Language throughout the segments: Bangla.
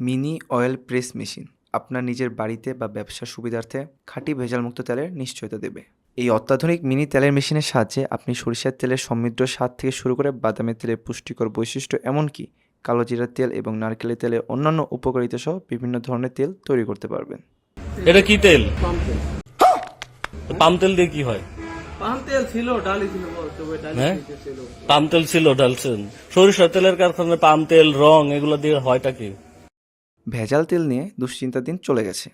মিনি অয়েল প্রেস মেশিন আপনার নিজের বাড়িতে বা ব্যবসার সুবিধার্থে খাঁটি ভেজালমুক্ত তেলের নিশ্চয়তা দেবে। এই অত্যাধুনিক মিনি তেলের মেশিনের সাহায্যে আপনি সরিষার তেলের সমৃদ্ধ স্বাদ থেকে শুরু করে বাদামের তেলের পুষ্টিকর বৈশিষ্ট্য এমনকি কালো জিরার তেল এবং নারকেলের তেলের অন্যান্য উপকারিতা সহ বিভিন্ন ধরনের তেল তৈরি করতে পারবেন। এটা কি তেল? পাম তেল। দিয়ে কি হয়? পাম তেল ছিল ডালি ছিল হ্যাঁ? পাম তেল ছিল ডালছেন। সরিষার তেলের কারখানায় পাম তেল রং এগুলো দিয়ে হয়টা কি? ভেজাল তেল নিয়ে দুশ্চিন্তার দিন চলে গেছে।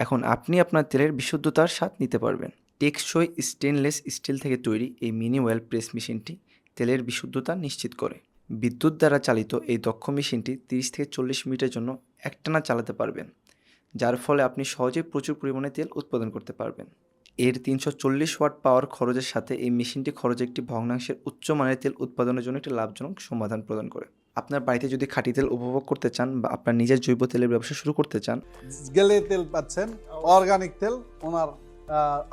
এখন আপনি আপনার তেলের বিশুদ্ধতার স্বাদ নিতে পারবেন। টেকসই স্টেনলেস স্টিল থেকে তৈরি এই মিনি ওয়েল প্রেস মেশিনটি তেলের বিশুদ্ধতা নিশ্চিত করে। বিদ্যুৎ দ্বারা চালিত এই দক্ষ মেশিনটি তিরিশ থেকে চল্লিশ মিনিটের জন্য একটানা চালাতে পারবেন, যার ফলে আপনি সহজেই প্রচুর পরিমাণে তেল উৎপাদন করতে পারবেন। এর তিনশো চল্লিশ ওয়াট পাওয়ার খরচের সাথে এই মেশিনটি খরচে একটি ভগ্নাংশের উচ্চমানের তেল উৎপাদনের জন্য একটি লাভজনক সমাধান প্রদান করে। আপনার বাড়িতে যদি খাঁটি তেল উপভোগ করতে চান বা আপনার নিজের জৈব তেলের ব্যবসা শুরু করতে চান গেলে তেল পাচ্ছেন অর্গানিক তেল ওনার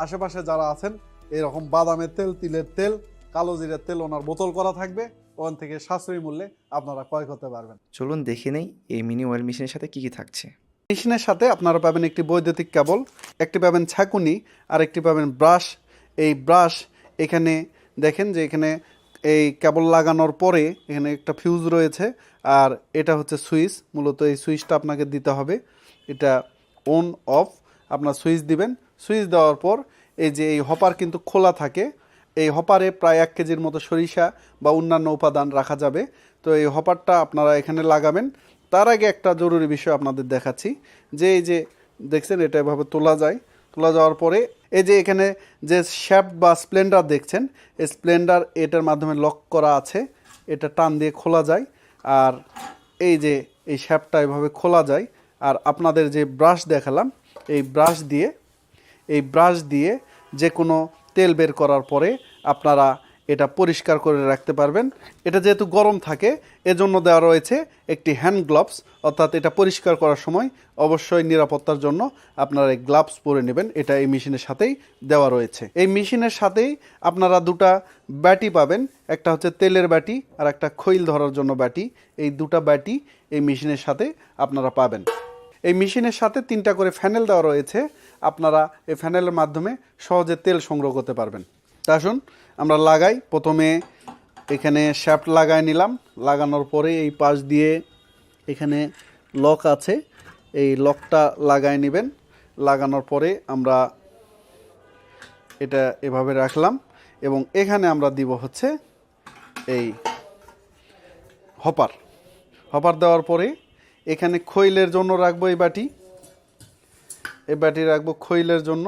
আশেপাশে যারা আছেন এরকম বাদামের তেল তিলের তেল কালো জিরের তেল ওনার বোতল করা থাকবে ওখান থেকে সাশ্রয়ী মূল্যে আপনারা ক্রয় করতে পারবেন। চলুন দেখে নেই এই মিনি অয়েল মেশিনের সাথে কী কী থাকছে। মেশিনের সাথে আপনারা পাবেন একটি বৈদ্যুতিক কেবল একটি পাবেন ছাকুনি আর একটি পাবেন ব্রাশ। এই ব্রাশ এখানে দেখেন যে এখানে এই কেবল লাগানোর পরে এখানে একটা ফিউজ রয়েছে, আর এটা হচ্ছে সুইচ। মূলত এই সুইচটা আপনাকে দিতে হবে। এটা অন অফ আপনার সুইচ দিবেন। সুইচ দেওয়ার পর এই যে এই হপার কিন্তু খোলা থাকে। এই হপারে প্রায় এক কেজির মতো সরিষা বা অন্যান্য উপাদান রাখা যাবে। তো এই হপারটা আপনারা এখানে লাগাবেন। তার আগে একটা জরুরি বিষয় আপনাদের দেখাচ্ছি। যে এই যে দেখছেন, এটা এভাবে তোলা যায়। তোলা যাওয়ার পরে, এই যে এখানে যে শ্যাপ বা স্প্লেন্ডার দেখছেন, এই স্প্লেন্ডার এটার মাধ্যমে লক করা আছে, এটা টান দিয়ে খোলা যায়, আর এই যে এই শ্যাপটা এভাবে খোলা যায়, আর আপনাদের যে ব্রাশ দেখালাম, এই ব্রাশ দিয়ে, এই ব্রাশ দিয়ে যে কোনো তেল বের করার পরে আপনারা এটা পরিষ্কার করে রাখতে পারবেন। এটা যেহেতু গরম থাকে, এজন্য দেওয়া রয়েছে একটি হ্যান্ড গ্লাভস অর্থাৎ এটা পরিষ্কার করার সময় অবশ্যই নিরাপত্তার জন্য আপনারা এই গ্লাভস পরে নেবেন। এটা এই মেশিনের সাথেই দেওয়া রয়েছে। এই মেশিনের সাথেই আপনারা দুটা ব্যাটি পাবেন। একটা হচ্ছে তেলের ব্যাটি আর একটা খৈল ধরার জন্য ব্যাটি। এই দুটা ব্যাটি এই মেশিনের সাথে আপনারা পাবেন। এই মেশিনের সাথে তিনটা করে ফ্যানেল দেওয়া রয়েছে। আপনারা এই ফ্যানেলের মাধ্যমে সহজে তেল সংগ্রহ করতে পারবেন। তা আসুন, আমরা লাগাই। প্রথমে এখানে শ্যাফট লাগাই নিলাম। লাগানোর পরে এই পাশ দিয়ে এখানে লক আছে। এই লকটা লাগাই নেবেন। লাগানোর পরে আমরা এটা এভাবে রাখলাম এবং এখানে আমরা দিব হচ্ছে এই হপার। হপার দেওয়ার পরে এখানে খৈলের জন্য রাখব এই বাটি। এই বাটি রাখব খৈলের জন্য।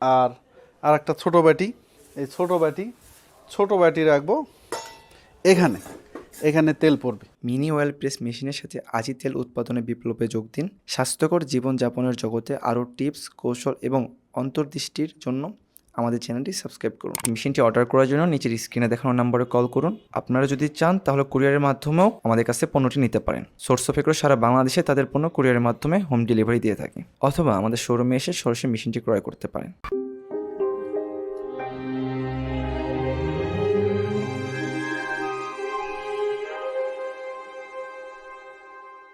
আর আর একটা ছোটো বাটি। এই ছোটো বাটি ছোটো বাটি রাখব। এখানে এখানে তেল পড়বে। মিনি অয়েল প্রেস মেশিনের সাথে আজই তেল উৎপাদনে বিপ্লবে যোগ দিন। স্বাস্থ্যকর জীবনযাপনের জগতে আরও টিপস, কৌশল এবং অন্তর্দৃষ্টির জন্য আমাদের চ্যানেলটি সাবস্ক্রাইব করুন। মেশিনটি অর্ডার করার জন্য নিচের স্ক্রিনে দেখানো নম্বরে কল করুন। আপনারা যদি চান, তাহলে কুরিয়ারের মাধ্যমেও আমাদের কাছে পণ্যটি নিতে পারেন। সোর্স অফ এগ্রো সারা বাংলাদেশে তাদের পণ্য কুরিয়ারের মাধ্যমে হোম ডেলিভারি দিয়ে থাকে। অথবা আমাদের শোরুমে এসে সরাসরি মেশিনটি ক্রয় করতে পারেন।